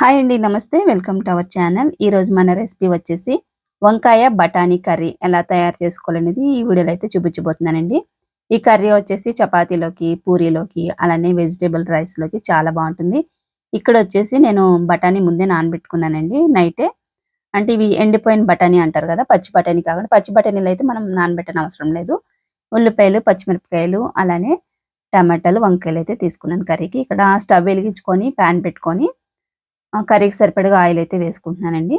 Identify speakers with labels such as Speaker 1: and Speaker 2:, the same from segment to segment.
Speaker 1: Hi అండి నమస్తే. Welcome to our channel. ఈరోజు మన రెసిపీ వచ్చేసి వంకాయ బఠానీ కర్రీ ఎలా తయారు చేసుకోవాలనేది ఈ వీడియోలో అయితే చూపించబోతున్నానండి. ఈ కర్రీ వచ్చేసి చపాతీలోకి పూరీలోకి అలానే వెజిటేబుల్ రైస్లోకి చాలా బాగుంటుంది. ఇక్కడ వచ్చేసి నేను బఠానీ ముందే నానబెట్టుకున్నానండి నైటే. అంటే ఇవి ఎండిపోయిన బఠానీ అంటారు కదా పచ్చి బఠానీ కాకుండా పచ్చి బఠానీలు అయితే మనం నానబెట్టని అవసరం లేదు. ఉల్లిపాయలు పచ్చిమిరపకాయలు అలానే టమాటాలు వంకాయలు అయితే తీసుకున్నాను కర్రీకి. ఇక్కడ స్టవ్ వెలిగించుకొని ప్యాన్ పెట్టుకొని కర్రీకి సరిపడగా ఆయిల్ అయితే వేసుకుంటున్నానండి.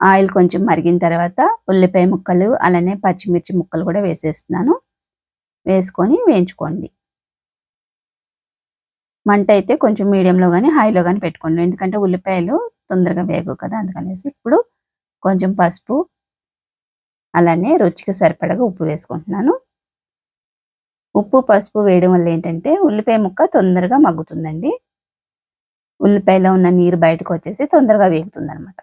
Speaker 1: ఆయిల్ కొంచెం మరిగిన తర్వాత ఉల్లిపాయ ముక్కలు అలానే పచ్చిమిర్చి ముక్కలు కూడా వేసేస్తున్నాను. వేసుకొని వేయించుకోండి. మంట అయితే కొంచెం మీడియంలో కానీ హైలో కానీ పెట్టుకోండి. ఎందుకంటే ఉల్లిపాయలు తొందరగా వేగవు కదా అందుకనేసి ఇప్పుడు కొంచెం పసుపు అలానే రుచికి సరిపడగా ఉప్పు వేసుకుంటున్నాను. ఉప్పు పసుపు వేయడం వల్ల ఏంటంటే ఉల్లిపాయ ముక్క తొందరగా మగ్గుతుందండి. ఉల్లిపాయలో ఉన్న నీరు బయటకు వచ్చేసి తొందరగా వేగుతుంది అనమాట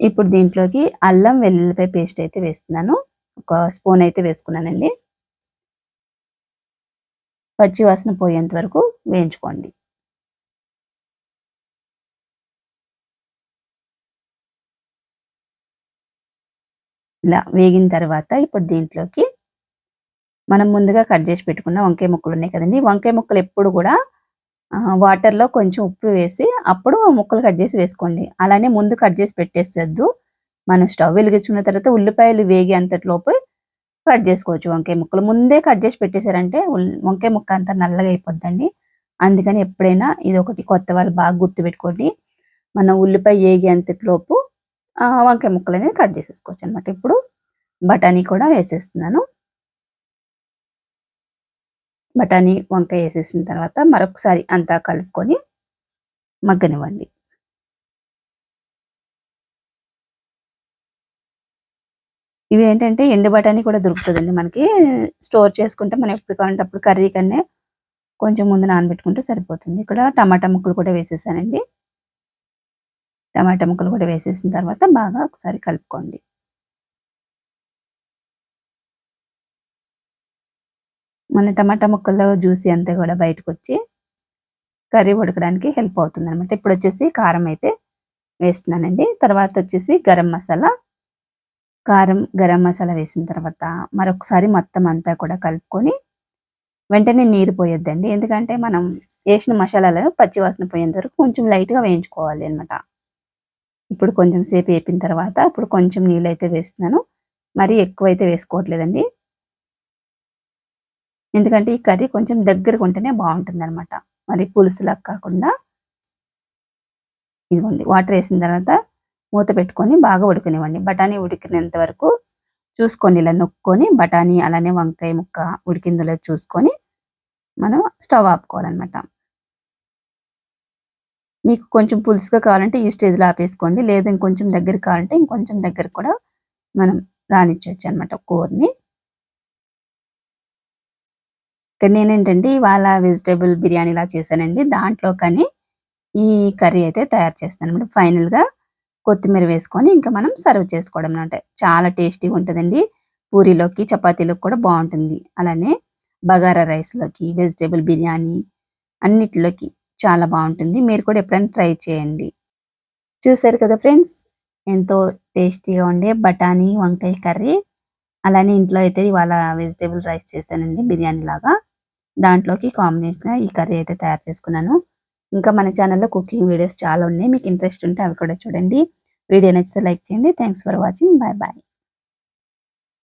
Speaker 1: ఇప్పుడు దీంట్లోకి అల్లం వెల్లుల్లిపాయ పేస్ట్ అయితే వేస్తున్నాను. ఒక స్పూన్ అయితే వేసుకున్నానండి. పచ్చి వాసన పోయేంత వరకు వేయించుకోండి. ఇలా వేగిన తర్వాత ఇప్పుడు దీంట్లోకి మనం ముందుగా కట్ చేసి పెట్టుకున్న వంకాయ ముక్కలు ఉన్నాయి కదండి. వంకాయ ముక్కలు ఎప్పుడు కూడా వాటర్లో కొంచెం ఉప్పు వేసి అప్పుడు ముక్కలు కట్ చేసి వేసుకోండి. అలానే ముందు కట్ చేసి పెట్టేసేద్దు. మనం స్టవ్ వెలిగించుకున్న తర్వాత ఉల్లిపాయలు వేగి అంతట్లోపు కట్ చేసుకోవచ్చు. వంకాయ ముక్కలు ముందే కట్ చేసి పెట్టేశారంటే వంకాయ ముక్క అంతా నల్లగా అయిపోద్దండి. అందుకని ఎప్పుడైనా ఇది ఒకటి కొత్త వాళ్ళు బాగా గుర్తుపెట్టుకోండి. మనం ఉల్లిపాయ వేగి అంతట్లోపు వంకాయ ముక్కలు అనేది కట్ చేసేసుకోవచ్చు అనమాట ఇప్పుడు బఠానీ కూడా వేసేస్తున్నాను. బఠానీ వంకాయ వేసేసిన తర్వాత మరొకసారి అంతా కలుపుకొని మగ్గనివ్వండి. ఇవి ఏంటంటే ఎండు బఠానీ కూడా దొరుకుతుందండి మనకి. స్టోర్ చేసుకుంటే మనం ఎప్పుడు కావాలంటే అప్పుడు కర్రీ కన్నా కొంచెం ముందు నానబెట్టుకుంటే సరిపోతుంది. ఇక్కడ టమాటా ముక్కలు కూడా వేసేసానండి. టమాటా ముక్కలు కూడా వేసేసిన తర్వాత బాగా ఒకసారి కలుపుకోండి. మన టమాటా ముక్కల్లో జ్యూసీ అంతా కూడా బయటకు వచ్చి కర్రీ ఉడకడానికి హెల్ప్ అవుతుంది అనమాట ఇప్పుడు వచ్చేసి కారం అయితే వేస్తున్నానండి. తర్వాత వచ్చేసి గరం మసాలా. కారం గరం మసాలా వేసిన తర్వాత మరొకసారి మొత్తం అంతా కూడా కలుపుకొని వెంటనే నీరు పోయొద్దండి. ఎందుకంటే మనం వేసిన మసాలాలను పచ్చివాసన పోయేంత వరకు కొంచెం లైట్గా వేయించుకోవాలి అనమాట ఇప్పుడు కొంచెం సేపు వేపిన తర్వాత ఇప్పుడు కొంచెం నీళ్ళు అయితే వేస్తున్నాను. మరీ ఎక్కువ అయితే వేసుకోవట్లేదండి. ఎందుకంటే ఈ కర్రీ కొంచెం దగ్గరకు ఉంటేనే బాగుంటుంది అనమాట మరి పులుసులా కాకుండా ఇదిగోండి వాటర్ వేసిన తర్వాత మూత పెట్టుకొని బాగా ఉడకనివ్వండి. బఠానీ ఉడికినంత వరకు చూసుకొని ఇలా నొక్కొని బఠానీ అలానే వంకాయ ముక్క ఉడికిందో చూసుకొని మనం స్టవ్ ఆపుకోవాలన్నమాట. మీకు కొంచెం పులుసుగా కావాలంటే ఈ స్టేజ్లో ఆపేసుకోండి. లేదా ఇంకొంచెం దగ్గర కావాలంటే ఇంకొంచెం దగ్గర కూడా మనం రానిచ్చవచ్చు అనమాట కూరని. ఇక్కడ నేనేంటంటే ఇవాళ వెజిటేబుల్ బిర్యానీ ఇలా చేశానండి. దాంట్లో కానీ ఈ కర్రీ అయితే తయారు చేస్తాను అనమాట. ఫైనల్గా కొత్తిమీర వేసుకొని ఇంకా మనం సర్వ్ చేసుకోవడం అనమాట. చాలా టేస్టీగా ఉంటుందండి. పూరీలోకి చపాతీలోకి కూడా బాగుంటుంది. అలానే బగారా రైస్లోకి వెజిటేబుల్ బిర్యానీ అన్నిటిలోకి చాలా బాగుంటుంది. మీరు కూడా ఎప్పుడైనా ట్రై చేయండి. చూసారు కదా ఫ్రెండ్స్ ఎంతో టేస్టీగా ఉండే బఠానీ వంకాయ కర్రీ. అలానే ఇంట్లో అయితే ఇవాళ వెజిటేబుల్ రైస్ చేశానండి బిర్యానీ లాగా. దాంట్లోకి కాంబినేషన్ ఈ కర్రీ అయితే తయారు చేసుకున్నాను. ఇంకా మన ఛానల్లో కుకింగ్ వీడియోస్ చాలా ఉన్నాయి. మీకు ఇంట్రెస్ట్ ఉంటే అవి కూడా చూడండి. వీడియో నచ్చితే లైక్ చేయండి. Thanks for watching bye bye